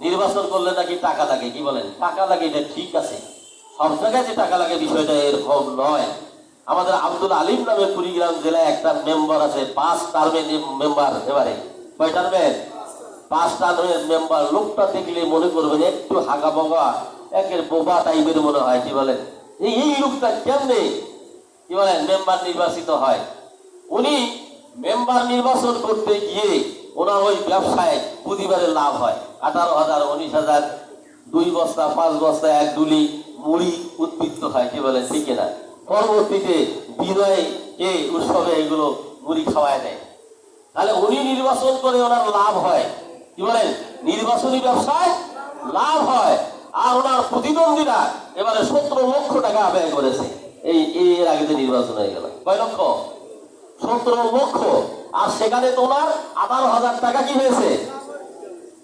নির্বাচন করলে নাকি টাকা লাগে, কি বলেন? টাকা লাগে, এটা ঠিক আছে। সব জায়গায় যে টাকা লাগে বিষয়টা এরকম নয়। আমাদের আব্দুল আলিম নামে কুড়িগ্রাম জেলায় একটা মেম্বার আছে, পাঁচ টার্মের মেম্বার এবারে। কয় টার্মের? পাঁচ টার্মের মেম্বার। লোকটা দেখলে মনে করবেন একটু হাগা বগা একের বোবা টাইপের মনে হয়, কি বলেন? এই লোকটা কেমনে, কি বলেন, মেম্বার নির্বাচিত হয়? উনি মেম্বার নির্বাচন করতে গিয়ে ওনার ওই ব্যবসায় প্রতিবারে লাভ হয়। আঠারো হাজার, উনিশ হাজার, দুই বস্তা, পাঁচ বস্তা, এক দুলি মুড়ি উদ্বৃত্ত হয়, কি বলেন ঠিক না পরবর্তীতে বিনয় উৎসবে এগুলো মুড়ি খাওয়ায় দেয়। তাহলে উনি নির্বাচন করে ওনার লাভ হয়। কি বলেন? নির্বাচনী ব্যবসায় লাভ হয়। আর ওনার প্রতিদ্বন্দ্বীরা এবারে সতেরো লক্ষ টাকা ব্যয় করেছে। এই এর আগে নির্বাচন হয়ে গেল। কয় লক্ষ? সতেরো লক্ষ। আর সেখানে তোমার আঠারো হাজার টাকা কি হয়েছে?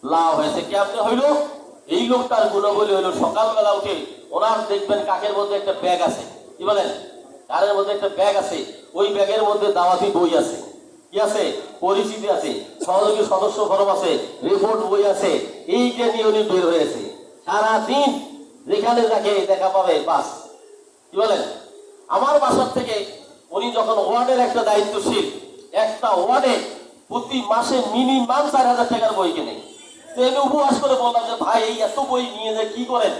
লাভ হয়েছে। কেমনে হইল? এই লোকটার গুণাবলী হইল, সকালবেলা উঠে ওনার দেখবেন কাকের মধ্যে একটা ব্যাগ আছে। কি বলেন? কারের মধ্যে একটা ব্যাগ আছে। ওই ব্যাগের মধ্যে দাওয়াতি বই আছে। কি আছে? পরিচিতি আছে। সহযোগী সদস্য ফরম আছে। রিপোর্ট বই আছে। এইটা নিয়ে উনি বের হয়েছে। সারাদিন যেখানে যাকে দেখা পাবে বাস। কি বলেন? আমার বাসার থেকে উনি যখন ওয়ার্ডের একটা দায়িত্বশীল, একটা ওয়ার্ডে প্রতি মাসে মিনিমাম চার হাজার টাকার বই কেনে। তো আমি উপবাস করে বললাম যে, ভাই, এই এত বই নিয়ে যে কি করেন?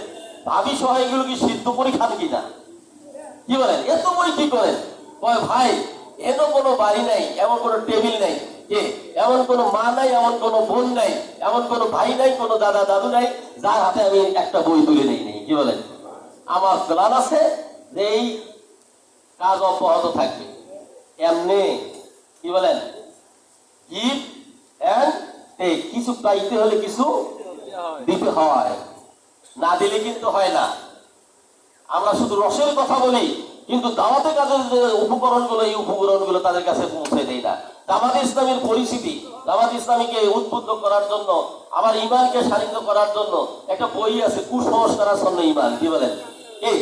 ভাবি সহ এগুলো কি সিদ্ধ করে খান কিনা কি বলেন? এত বই কি করেন? কয় ভাই এত কোনো বাড়ি নাই, এমন কোনো টেবিল নাই, কে? এমন কোনো মা নাই, এমন কোনো বোন নাই, এমন কোনো ভাই নাই, কোনো দাদা দাদু নাই, যার হাতে আমি একটা বই তুলে নেই নেই। কি বলেন? আমার প্ল্যান আছে যে, এই কাজ অব্যাহত থাকবে। এমনি, কি বলেন? গিভ অ্যান্ড টেক কিছু পাইতে হলে কিছু দিতে হয়। না দিলে কিন্তু হয় না। আমরা শুধু রসের কথা বলি, কিন্তু দাওয়াতে কাজের যে উপকরণগুলো, এই উপকরণগুলো তাদের কাছে পৌঁছে দেয় না। জামাত ইসলামের পরিস্থিতি জামাত ইসলামীকে উদ্বুদ্ধ করার জন্য, আমার ইমানকে সারিত করার জন্য একটা বই আছে কুসংস্কারের জন্য ইমান কি বলেন? এই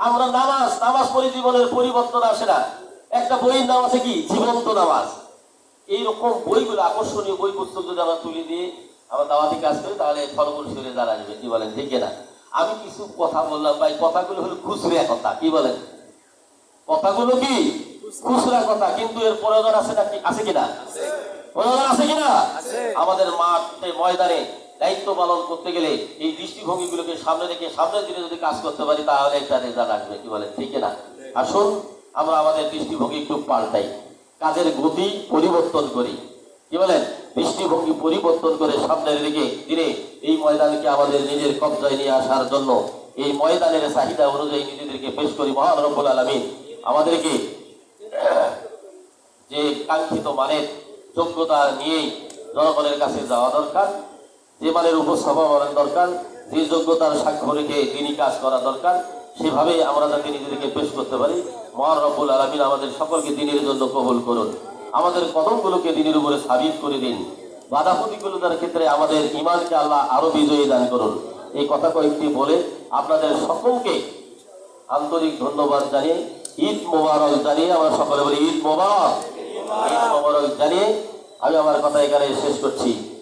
আমরা নামাজ নামাজ পড়ি জীবনের পরিবর্তন আসে না। একটা বইয়ের নাম আছে কি? জীবন্ত নামাজ। এইরকম বইগুলো আকর্ষণীয় বই পুস্তক যদি আমরা তুলে দিয়ে আমরা দাওয়াতি কাজ করি তাহলে ফলমূল সুরে দাঁড়া যাবে কি বলেন? ঠিক না। আমি কিছু কথা বললাম ভাই কথাগুলো হলো খুচরা কথা কি বলেন? কথাগুলো কি? খুচরা কথা কিন্তু এর প্রয়োজন আছে নাকি আছে কিনা? প্রয়োজন আছে কিনা? আমাদের মাঠে ময়দানে দায়িত্ব পালন করতে গেলে এই দৃষ্টিভঙ্গিগুলোকে সামনে রেখে সামনের দিনে যদি কাজ করতে পারি, তাহলে একটা রেজাল্ট আসবে। কি বলে ঠিক না আসুন, আমরা আমাদের দৃষ্টিভঙ্গি একটু পাল্টাই। কাজের গতি পরিবর্তন করি। কি বলেন? দৃষ্টিভঙ্গি পরিবর্তন করে সামনের দিকে দিনে এই ময়দানকে আমাদের নিজের কবজায় নিয়ে আসার জন্য এই ময়দানের চাহিদা অনুযায়ী নিজেদেরকে পেশ করি মহান রব্বুল আলমিন। আমাদেরকে যে কাঙ্ক্ষিত মানের যোগ্যতা নিয়েই জনগণের কাছে যাওয়া দরকার। যে মানের উপস্থাপন মানের দরকার, যে যোগ্যতার সাক্ষ্য রেখে তিনি কাজ করা দরকার, সেভাবে আমরা যাতে নিজেদেরকে পেশ করতে পারি। মহান রব্বুল আলমিন আমাদের সকলকে দিনের জন্য কবুল করুন। আমাদের কদমগুলোকে দিনের উপরে সাবিত করে দিন। বাধা প্রতিকূলতার ক্ষেত্রে আমাদের ইমানকে আল্লাহ আরও বিজয়ী দান করুন। এই কথা কয়েকটি বলে আপনাদের সকলকে আন্তরিক ধন্যবাদ জানিয়ে, ঈদ মোবারক জানিয়ে, আমরা সকলে বলি, ঈদ মোবারক। ঈদ মোবারক জানিয়ে আমি আমার কথা এখানে শেষ করছি।